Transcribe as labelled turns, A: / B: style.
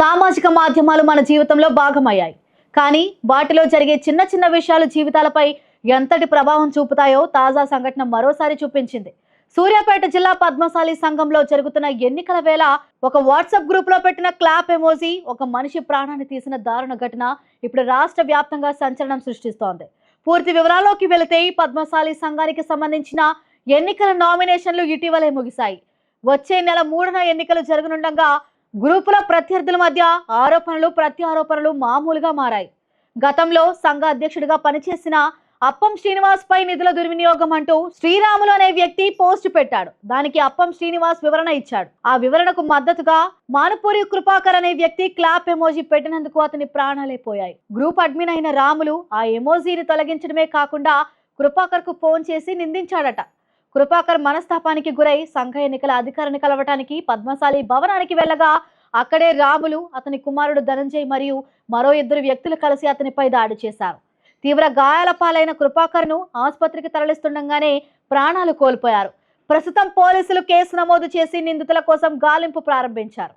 A: సామాజిక మాధ్యమాలు మన జీవితంలో భాగమయ్యాయి. కానీ వాటిలో జరిగే చిన్న చిన్న విషయాలు జీవితాలపై ఎంతటి ప్రభావం చూపుతాయో తాజా సంఘటన మరోసారి చూపించింది. సూర్యాపేట జిల్లా పద్మశాలి సంఘంలో జరుగుతున్న ఎన్నికల వేళ ఒక వాట్సాప్ గ్రూప్లో పెట్టిన క్లాప్ ఎమోజీ ఒక మనిషి ప్రాణాన్ని తీసిన దారుణ ఘటన ఇప్పుడు రాష్ట్ర వ్యాప్తంగా సంచలనం సృష్టిస్తోంది. పూర్తి వివరాల్లోకి వెళితే పద్మశాలి సంఘానికి సంబంధించిన ఎన్నికల నామినేషన్లు ఇటీవలే ముగిశాయి. వచ్చే నెల మూడున ఎన్నికలు జరగనుండగా గ్రూపుల ప్రత్యర్థుల మధ్య ఆరోపణలు ప్రత్యారోపణలు మామూలుగా మారాయి. గతంలో సంఘ అధ్యక్షుడిగా పనిచేసిన అప్పం శ్రీనివాస్ పై నిధుల దుర్వినియోగం అంటూ శ్రీరాములు అనే వ్యక్తి పోస్ట్ పెట్టాడు. దానికి అప్పం శ్రీనివాస్ వివరణ ఇచ్చాడు. ఆ వివరణకు మద్దతుగా మానుపూరి కృపాకర్ అనే వ్యక్తి క్లాప్ ఎమోజీ పెట్టినందుకు అతని ప్రాణాలే పోయాయి. గ్రూప్ అడ్మిన్ అయిన రాములు ఆ ఎమోజీని తొలగించడమే కాకుండా కృపాకర్కు ఫోన్ చేసి నిందించాడట. కృపాకర్ మనస్తాపానికి గురై సంఘ ఎన్నికల అధికారిని కలవటానికి పద్మశాలి భవనానికి వెళ్ళగా అక్కడే రాములు అతని కుమారుడు ధనంజయ్ మరియు మరో ఇద్దరు వ్యక్తులు కలిసి అతనిపై దాడి చేశారు. తీవ్ర గాయాల పాలైన కృపాకర్ను ఆసుపత్రికి తరలిస్తుండగానే ప్రాణాలు కోల్పోయారు. ప్రస్తుతం పోలీసులు కేసు నమోదు చేసి నిందితుల కోసం గాలింపు ప్రారంభించారు.